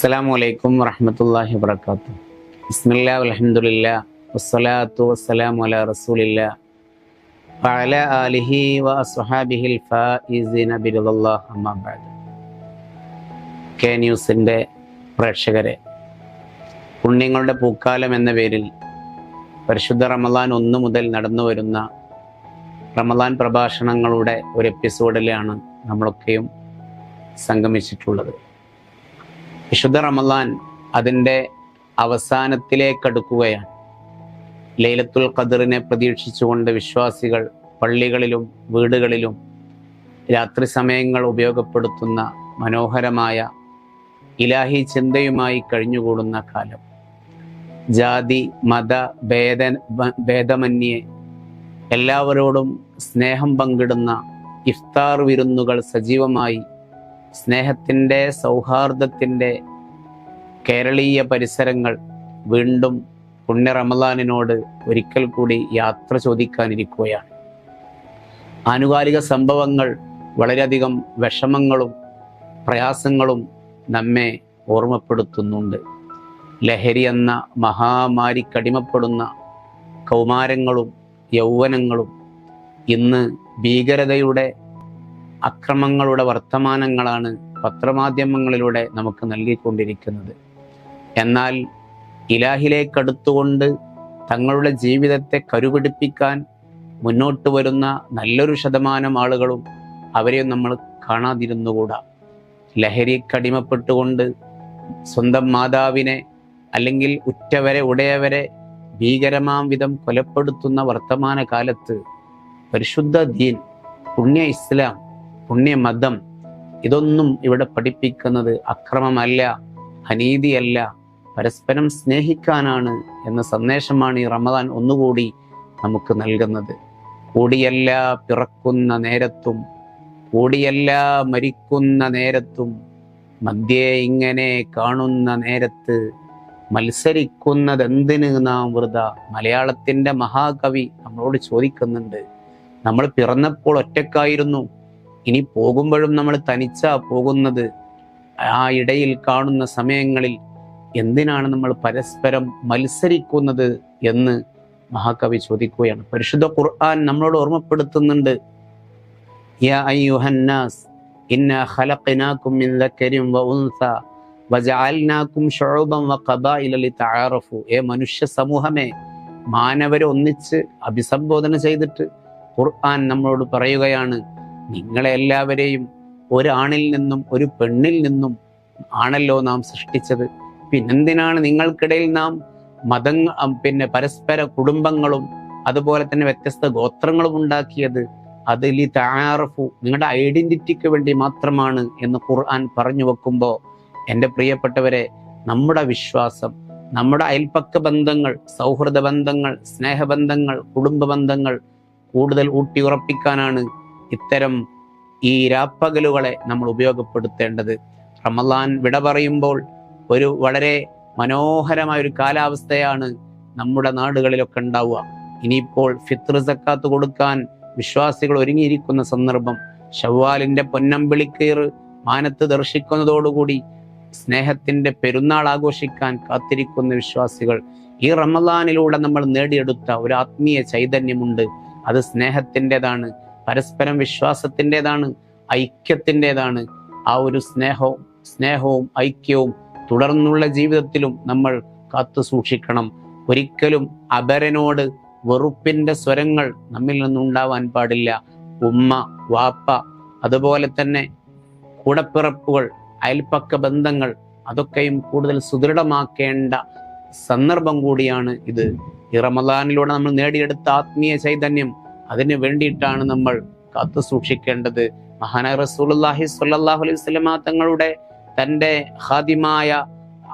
അസ്സലാമു അലൈക്കും വറഹമത്തല്ലാഹി വബറകാതുഹു. ബിസ്മില്ലാ അലഹമുല്ല വസ്സലാത്തു വസ്സലാമു അലാ റസൂലില്ലാ വഅല ആലിഹി അമ്മാ കെ ന്യൂസിന്റെ പ്രേക്ഷകരെ പുണ്യങ്ങളുടെ പൂക്കാലം എന്ന പേരിൽ പരിശുദ്ധ റമദാൻ ഒന്ന് മുതൽ നടന്നു വരുന്ന റമദാൻ പ്രഭാഷണങ്ങളുടെ ഒരു എപ്പിസോഡിലാണ് നമ്മളൊക്കെയും സംഗമിച്ചിട്ടുള്ളത്. വിശുദ്ധ റമദാൻ അതിന്റെ അവസാനത്തിലേക്കടുക്കുകയാണ് ലൈലത്തുൽ ഖദറിനെ പ്രതീക്ഷിച്ചുകൊണ്ട് വിശ്വാസികൾ പള്ളികളിലും വീടുകളിലും രാത്രി സമയങ്ങൾ ഉപയോഗപ്പെടുത്തുന്ന മനോഹരമായ ഇലാഹി ചിന്തയുമായി കഴിഞ്ഞുകൂടുന്ന കാലം. ജാതി മത ഭേദ ഭേദമന്യേ എല്ലാവരോടും സ്നേഹം പങ്കിടുന്ന ഇഫ്താർ വിരുന്നുകൾ സജീവമായി സ്നേഹത്തിന്റെ സൗഹാർദ്ദത്തിന്റെ കേരളീയ പരിസരങ്ങൾ വീണ്ടും പുണ്യ റമദാനിനോട് ഒരിക്കൽ കൂടി യാത്ര ചോദിക്കാനിരിക്കുകയാണ്. ആനുകാലിക സംഭവങ്ങൾ വളരെയധികം വിഷമങ്ങളും പ്രയാസങ്ങളും നമ്മെ ഓർമ്മപ്പെടുത്തുന്നുണ്ട്. ലഹരി എന്ന മഹാമാരിക്കടിമപ്പെടുന്ന കൗമാരങ്ങളും യൗവനങ്ങളും ഇന്ന് ഭീകരതയുടെ അക്രമങ്ങളുടെ വർത്തമാനങ്ങളാണ് പത്രമാധ്യമങ്ങളിലൂടെ നമുക്ക് നൽകിക്കൊണ്ടിരിക്കുന്നത്. എന്നാൽ ഇലാഹിലേക്കടുത്തുകൊണ്ട് തങ്ങളുടെ ജീവിതത്തെ കരുപിടിപ്പിക്കാൻ മുന്നോട്ട് വരുന്ന നല്ലൊരു ശതമാനം ആളുകളും അവരെയും നമ്മൾ കാണാതിരുന്നുകൂടാ. ലഹരി കടിമപ്പെട്ടുകൊണ്ട് സ്വന്തം മാതാവിനെ അല്ലെങ്കിൽ ഉറ്റവരെ ഉടയവരെ ഭീകരമാം വിധം കൊലപ്പെടുത്തുന്ന വർത്തമാന കാലത്ത് പരിശുദ്ധ ദീൻ പുണ്യ ഇസ്ലാം പുണ്യ മതം ഇതൊന്നും ഇവിടെ പഠിപ്പിക്കുന്നത് അക്രമമല്ല അനീതിയല്ല. പരസ്പരം സ്നേഹിക്കാനാണ് എന്ന സന്ദേശമാണ് ഈ റമദാൻ ഒന്നുകൂടി നമുക്ക് നൽകുന്നത്. കൂടിയല്ല പിറക്കുന്ന നേരത്തും കൂടിയല്ല മരിക്കുന്ന നേരത്തും മധ്യേ ഇങ്ങനെ കാണുന്ന നേരത്ത് മത്സരിക്കുന്നതെന്തിന് നാം വൃത? മലയാളത്തിന്റെ മഹാകവി നമ്മളോട് ചോദിക്കുന്നുണ്ട്. നമ്മൾ പിറന്നപ്പോൾ ഒറ്റക്കായിരുന്നു ഇനി പോകുമ്പോഴും നമ്മൾ തനിച്ചാ പോകുന്നത് ആ ഇടയിൽ കാണുന്ന സമയങ്ങളിൽ എന്തിനാണ് നമ്മൾ പരസ്പരം മത്സരിക്കുന്നത് എന്ന് മഹാകവി ചോദിക്കുകയാണ്. പരിശുദ്ധ ഖുർആൻ നമ്മളോട് ഓർമ്മപ്പെടുത്തുന്നുണ്ട്. യാ അയ്യുഹന്നാസ് ഖലഖനാകും മിൻ വ ഉൻസ വ ഖബായില ലിതആറഫു ഏ മനുഷ്യ സമൂഹമേ മാനവരെ ഒന്നിച്ച് അഭിസംബോധന ചെയ്തിട്ട് ഖുർആൻ നമ്മളോട് പറയുകയാണ്. നിങ്ങളെ എല്ലാവരെയും ഒരാണിൽ നിന്നും ഒരു പെണ്ണിൽ നിന്നും ആണല്ലോ നാം സൃഷ്ടിച്ചത്. പിന്നെന്തിനാണ് നിങ്ങൾക്കിടയിൽ നാം മതങ്ങൾ പിന്നെ പരസ്പര കുടുംബങ്ങളും അതുപോലെ തന്നെ വ്യത്യസ്ത ഗോത്രങ്ങളും ഉണ്ടാക്കിയത്? അതിൽ ഈ താറഫു നിങ്ങളുടെ ഐഡന്റിറ്റിക്ക് വേണ്ടി മാത്രമാണ് എന്ന് ഖുർആൻ പറഞ്ഞു വെക്കുമ്പോൾ എന്റെ പ്രിയപ്പെട്ടവരെ നമ്മുടെ വിശ്വാസം നമ്മുടെ അയൽപ്പക്ക ബന്ധങ്ങൾ സൗഹൃദ ബന്ധങ്ങൾ സ്നേഹബന്ധങ്ങൾ കുടുംബ ബന്ധങ്ങൾ കൂടുതൽ ഊട്ടിയുറപ്പിക്കാനാണ് ഇത്തരം ഈ രാപ്പകലുകളെ നമ്മൾ ഉപയോഗപ്പെടുത്തേണ്ടത്. റമലാൻ വിട പറയുമ്പോൾ ഒരു വളരെ മനോഹരമായ ഒരു കാലാവസ്ഥയാണ് നമ്മുടെ നാടുകളിലൊക്കെ ഉണ്ടാവുക. ഇനിയിപ്പോൾ ഫിത്ർ സക്കാത്ത് കൊടുക്കാൻ വിശ്വാസികൾ ഒരുങ്ങിയിരിക്കുന്ന സന്ദർഭം ഷവ്വാലിന്റെ പൊന്നമ്പിളിക്കീർ മാനത്ത് ദർശിക്കുന്നതോടുകൂടി സ്നേഹത്തിന്റെ പെരുന്നാൾ ആഘോഷിക്കാൻ കാത്തിരിക്കുന്ന വിശ്വാസികൾ ഈ റമദാനിലൂടെ നമ്മൾ നേടിയെടുത്ത ഒരു ആത്മീയ ചൈതന്യമുണ്ട്. അത് സ്നേഹത്തിന്റെതാണ്. പരസ്പരം വിശ്വാസത്തിന്റെതാണ് ഐക്യത്തിന്റെതാണ്. ആ ഒരു സ്നേഹവും സ്നേഹവും ഐക്യവും തുടർന്നുള്ള ജീവിതത്തിലും നമ്മൾ കാത്തു സൂക്ഷിക്കണം. ഒരിക്കലും അപരനോട് വെറുപ്പിന്റെ സ്വരങ്ങൾ നമ്മിൽ നിന്നുണ്ടാവാൻ പാടില്ല. ഉമ്മ വാപ്പ അതുപോലെ തന്നെ കൂടപ്പിറപ്പുകൾ അയൽപ്പക്ക ബന്ധങ്ങൾ അതൊക്കെയും കൂടുതൽ സുദൃഢമാക്കേണ്ട സന്ദർഭം കൂടിയാണ് ഇത്. ഈ റമദാനിലൂടെ നമ്മൾ നേടിയെടുത്ത ആത്മീയ ചൈതന്യം അതിന് വേണ്ടിയിട്ടാണ് നമ്മൾ കാത്തു സൂക്ഷിക്കേണ്ടത്. മഹാനായ റസൂലുള്ളാഹി സ്വല്ലല്ലാഹു അലൈഹി വസല്ലമ തങ്ങളുടെ തന്റെ ഹാദിമായ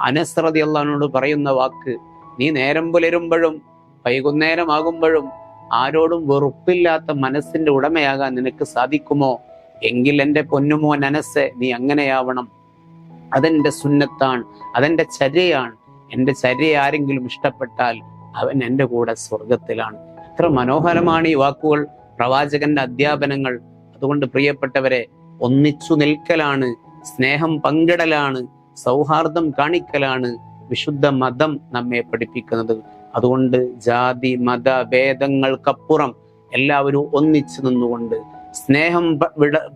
അനസ്രതി അള്ളഹാനോട് പറയുന്ന വാക്ക് നീ നേരം പുലരുമ്പോഴും വൈകുന്നേരമാകുമ്പോഴും ആരോടും വെറുപ്പില്ലാത്ത മനസ്സിന്റെ ഉടമയാകാൻ നിനക്ക് സാധിക്കുമോ? എങ്കിൽ എന്റെ പൊന്നുമോൻ അനസ് നീ അങ്ങനെയാവണം. അതെന്റെ സുന്നത്താണ് അതെന്റെ ചര്യയാണ്. എന്റെ ചര്യ ആരെങ്കിലും ഇഷ്ടപ്പെട്ടാൽ അവൻ എന്റെ കൂടെ സ്വർഗത്തിലാണ് എത്ര മനോഹരമാണ് ഈ വാക്കുകൾ പ്രവാചകന്റെ അധ്യാപനങ്ങൾ. അതുകൊണ്ട് പ്രിയപ്പെട്ടവരെ ഒന്നിച്ചു നിൽക്കലാണ് സ്നേഹം പങ്കിടലാണ് സൗഹാർദ്ദം കാണിക്കലാണ് വിശുദ്ധ മതം നമ്മെ പഠിപ്പിക്കുന്നത്. അതുകൊണ്ട് ജാതി മത ഭേദങ്ങൾക്കപ്പുറം എല്ലാവരും ഒന്നിച്ചു നിന്നുകൊണ്ട് സ്നേഹം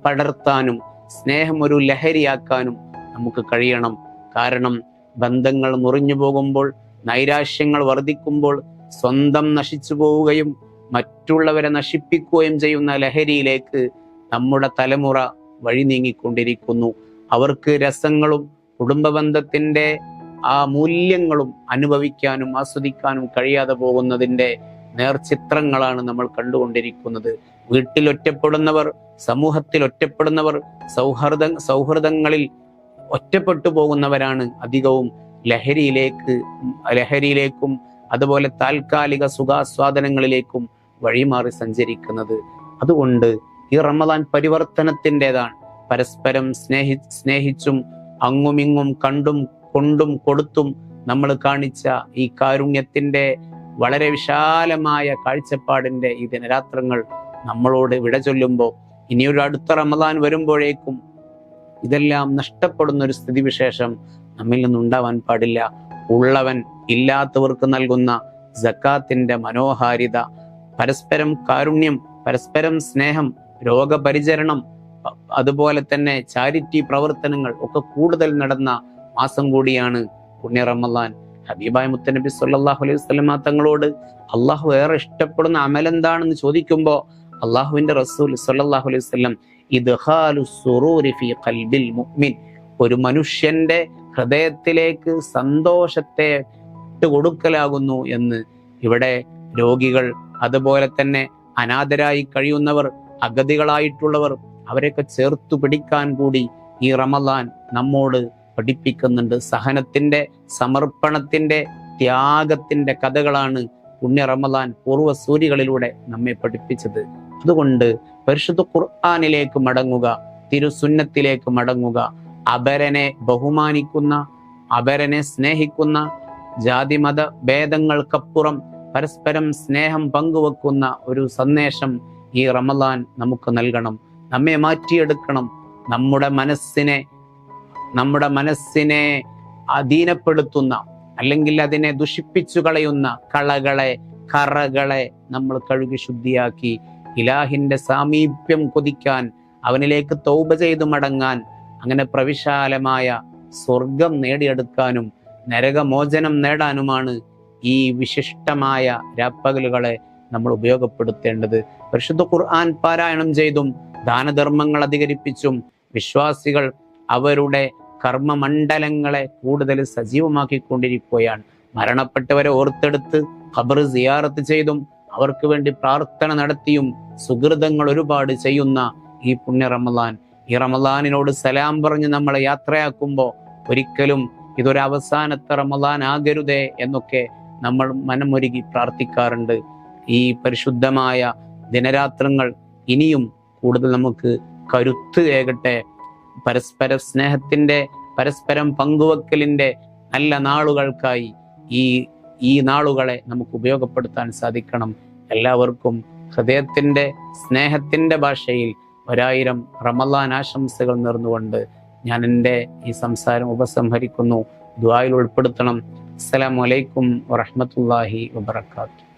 പടർത്താനും സ്നേഹം ഒരു ലഹരിയാക്കാനും നമുക്ക് കഴിയണം. കാരണം ബന്ധങ്ങൾ മുറിഞ്ഞു പോകുമ്പോൾ നൈരാശ്യങ്ങൾ വർദ്ധിക്കുമ്പോൾ സ്വന്തം നശിച്ചു പോവുകയും മറ്റുള്ളവരെ നശിപ്പിക്കുകയും ചെയ്യുന്ന ലഹരിയിലേക്ക് നമ്മുടെ തലമുറ വഴി നീങ്ങിക്കൊണ്ടിരിക്കുന്നു. അവർക്ക് രസങ്ങളും കുടുംബ ബന്ധത്തിന്റെ ആ മൂല്യങ്ങളും അനുഭവിക്കാനും ആസ്വദിക്കാനും കഴിയാതെ പോകുന്നതിന്റെ നേർചിത്രങ്ങളാണ് നമ്മൾ കണ്ടുകൊണ്ടിരിക്കുന്നത്. വീട്ടിൽ ഒറ്റപ്പെടുന്നവർ സമൂഹത്തിൽ ഒറ്റപ്പെടുന്നവർ സൗഹൃദ സൗഹൃദങ്ങളിൽ ഒറ്റപ്പെട്ടു പോകുന്നവരാണ് അധികവും ലഹരിയിലേക്ക് ലഹരിയിലേക്കും അതുപോലെ താൽക്കാലിക സുഖാസ്വാദനങ്ങളിലേക്കും വഴിമാറി സഞ്ചരിക്കുന്നത്. അതുകൊണ്ട് ഈ റമദാൻ പരിവർത്തനത്തിന്റെതാണ്. പരസ്പരം സ്നേഹി സ്നേഹിച്ചും അങ്ങുമിങ്ങും കണ്ടും കൊണ്ടും കൊടുത്തും നമ്മൾ കാണിച്ച ഈ കാരുണ്യത്തിന്റെ വളരെ വിശാലമായ കാഴ്ചപ്പാടിന്റെ ഈ ദിനരാത്രങ്ങൾ നമ്മളോട് വിട ചൊല്ലുമ്പോൾ ഇനിയൊരു അടുത്ത റമദാൻ വരുമ്പോഴേക്കും ഇതെല്ലാം നഷ്ടപ്പെടുന്ന ഒരു സ്ഥിതിവിശേഷം നമ്മിൽ നിന്നുണ്ടാവാൻ പാടില്ല. ഉള്ളവൻ ഇല്ലാത്തവർക്ക് നൽകുന്ന ജക്കാത്തിന്റെ മനോഹാരിത പരസ്പരം കാരുണ്യം പരസ്പരം സ്നേഹം രോഗപരിചരണം അതുപോലെ തന്നെ ചാരിറ്റി പ്രവർത്തനങ്ങൾ ഒക്കെ കൂടുതൽ നടന്ന മാസം കൂടിയാണ് പുണ്യ റമദാൻ. ഹബീബായ് മുത്തനബി സല്ലാഹു അലൈഹി വസല്ലമ തങ്ങളോട് അള്ളാഹു ഏറെ ഇഷ്ടപ്പെടുന്ന അമലെന്താണെന്ന് ചോദിക്കുമ്പോൾ അള്ളാഹുവിന്റെ റസൂൽ സല്ലാഹു അലൈഹി മുഅ്മിൻ. ഒരു മനുഷ്യന്റെ ഹൃദയത്തിലേക്ക് സന്തോഷത്തെ ഇട്ട് കൊടുക്കലാകുന്നു എന്ന് ഇവിടെ രോഗികൾ അതുപോലെ തന്നെ അനാഥരായി കഴിയുന്നവർ അഗതികളായിട്ടുള്ളവർ അവരെയൊക്കെ ചേർത്തു പിടിക്കാൻ കൂടി ഈ റമദാൻ നമ്മോട് പഠിപ്പിക്കുന്നുണ്ട്. സഹനത്തിന്റെ സമർപ്പണത്തിന്റെ ത്യാഗത്തിന്റെ കഥകളാണ് പുണ്യ റമദാൻ പൂർവ സൂര്യകളിലൂടെ നമ്മെ പഠിപ്പിച്ചത്. അതുകൊണ്ട് പരിശുദ്ധ ഖുർആാനിലേക്ക് മടങ്ങുക തിരുസുന്നത്തിലേക്ക് മടങ്ങുക അപരനെ ബഹുമാനിക്കുന്ന അപരനെ സ്നേഹിക്കുന്ന ജാതിമത ഭേദങ്ങൾക്കപ്പുറം പരസ്പരം സ്നേഹം പങ്കുവെക്കുന്ന ഒരു സന്ദേശം ഈ റമദാൻ നമുക്ക് നൽകണം. നമ്മെ മാറ്റിയെടുക്കണം. നമ്മുടെ മനസ്സിനെ നമ്മുടെ മനസ്സിനെ അധീനപ്പെടുത്തുന്ന അല്ലെങ്കിൽ അതിനെ ദുഷിപ്പിച്ചു കളയുന്ന കളകളെ കറകളെ നമ്മൾ കഴുകി ശുദ്ധിയാക്കി ഇലാഹിന്റെ സാമീപ്യം കൊതിക്കാൻ അവനിലേക്ക് തൗബ ചെയ്തു മടങ്ങാൻ അങ്ങനെ പ്രവിശാലമായ സ്വർഗം നേടിയെടുക്കാനും നരകമോചനം നേടാനുമാണ് ഈ വിശിഷ്ടമായ രാപ്പകലുകളെ നമ്മൾ ഉപയോഗപ്പെടുത്തേണ്ടത്. പരിശുദ്ധ ഖുർആൻ പാരായണം ചെയ്തും ദാനധർമ്മങ്ങൾ അധികരിപ്പിച്ചും വിശ്വാസികൾ അവരുടെ കർമ്മമണ്ഡലങ്ങളെ കൂടുതൽ സജീവമാക്കിക്കൊണ്ടിരിക്കുകയാണ്. മരണപ്പെട്ടവരെ ഓർത്തെടുത്ത് ഖബർ സിയാറത്ത് ചെയ്തും അവർക്ക് വേണ്ടി പ്രാർത്ഥന നടത്തിയും സുഹൃതങ്ങൾ ഒരുപാട് ചെയ്യുന്ന ഈ പുണ്യ റമദാൻ. ഈ റമദാനിനോട് സലാം പറഞ്ഞ് നമ്മളെ യാത്രയാക്കുമ്പോൾ ഒരിക്കലും ഇതൊരു അവസാനത്തെ റമദാൻ ആകരുതേ എന്നൊക്കെ നമ്മൾ മനമൊരുകി പ്രാർത്ഥിക്കാറുണ്ട്. ഈ പരിശുദ്ധമായ ദിനരാത്രങ്ങൾ ഇനിയും കൂടുതൽ നമുക്ക് കരുത്ത് ഏകട്ടെ. പരസ്പര സ്നേഹത്തിന്റെ പരസ്പരം പങ്കുവെക്കലിന്റെ നല്ല നാളുകൾക്കായി ഈ ഈ നാളുകളെ നമുക്ക് ഉപയോഗപ്പെടുത്താൻ സാധിക്കണം. എല്ലാവർക്കും ഹൃദയത്തിന്റെ സ്നേഹത്തിന്റെ ഭാഷയിൽ ഒരായിരം റമലാൻ ആശംസകൾ നേർന്നുകൊണ്ട് ഞാൻ എന്റെ ഈ സംസാരം ഉപസംഹരിക്കുന്നു. ദ്വായിൽ ഉൾപ്പെടുത്തണം. അസ്സലാമു അലൈക്കും വറഹ്മത്തുള്ളാഹി വബറകാതുഹു.